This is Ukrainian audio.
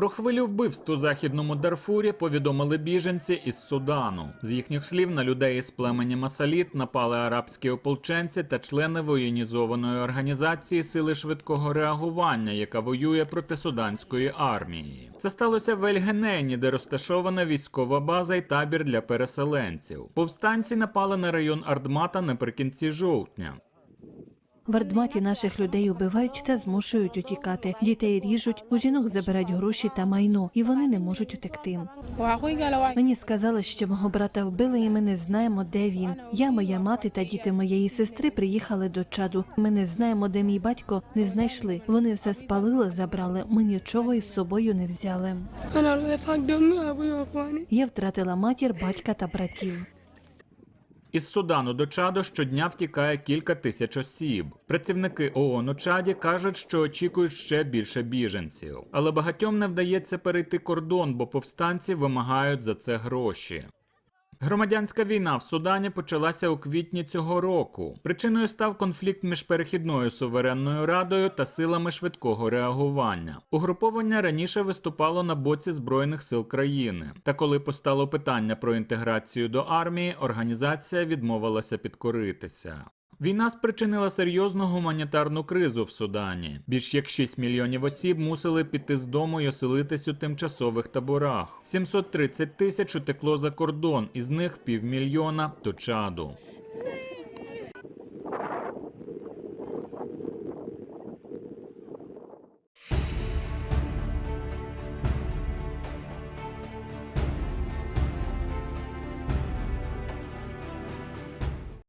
Про хвилю вбивств у західному Дарфурі повідомили біженці із Судану. З їхніх слів на людей із племені Масаліт напали арабські ополченці та члени воєнізованої організації Сили швидкого реагування, яка воює проти суданської армії. Це сталося в Ельгенені, де розташована військова база і табір для переселенців. Повстанці напали на район Ардмата наприкінці жовтня. В Ардматі наших людей убивають та змушують утікати. Дітей ріжуть, у жінок забирають гроші та майно, і вони не можуть утекти. Мені сказали, що мого брата вбили, і ми не знаємо, де він. Я, моя мати та діти моєї сестри приїхали до чаду. Ми не знаємо, де мій батько не знайшли. Вони все спалили, забрали. Ми нічого із собою не взяли. Я втратила матір, батька та братів. Із Судану до Чаду щодня втікає кілька тисяч осіб. Працівники ООН у Чаді кажуть, що очікують ще більше біженців. Але багатьом не вдається перейти кордон, бо повстанці вимагають за це гроші. Громадянська війна в Судані почалася у квітні цього року. Причиною став конфлікт між перехідною суверенною радою та силами швидкого реагування. Угруповання раніше виступало на боці збройних сил країни. Та коли постало питання про інтеграцію до армії, організація відмовилася підкоритися. Війна спричинила серйозну гуманітарну кризу в Судані. Більш як 6 мільйонів осіб мусили піти з дому й оселитись у тимчасових таборах. 730 тисяч утекло за кордон, із них півмільйона до Чаду.